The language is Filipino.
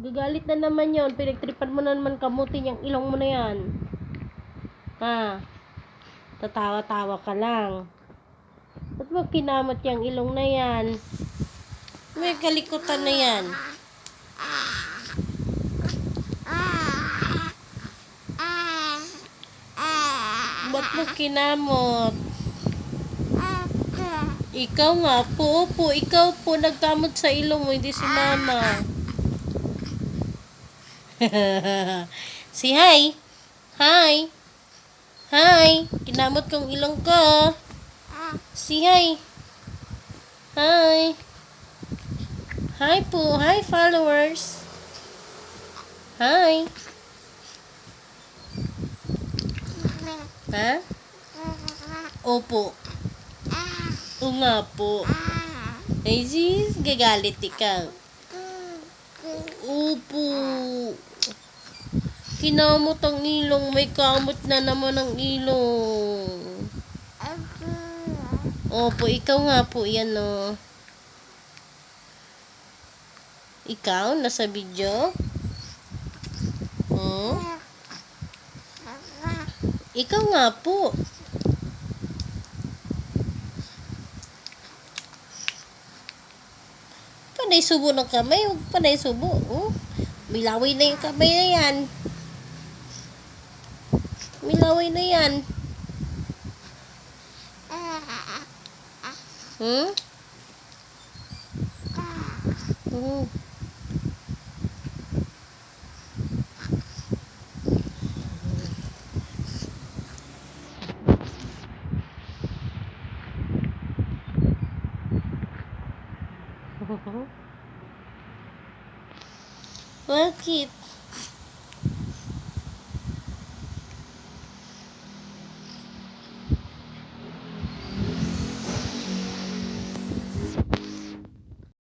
Gagalit na naman yon. Pinagtripan mo na naman kamutin yung ilong mo na yan. Ha? Tatawa-tawa ka lang. Ba't mo kinamot yung ilong na yan? May kalikutan na yan. Ba't mo kinamot? Ikaw nga po, po, ikaw po nagkamot sa ilong mo, hindi si mama. si hi. Hi. Hi. Kinamot kong ilong ko. Si hi. Hi. Hi po. Hi followers. Hi. Ha? Opo. O nga po. Ay sis, gagalit ikaw. Opo. Kinamot ang ilong. May kamot na naman ang ilong. Opo, ikaw nga po yan o. Ikaw, nasa video? Hmm? Ikaw nga po. Panay subo ng kamay. Huwag panay subo. Oh. Milaway na yung kamay na yan. Milaway na yan. Hmm? Hmm. Bakit?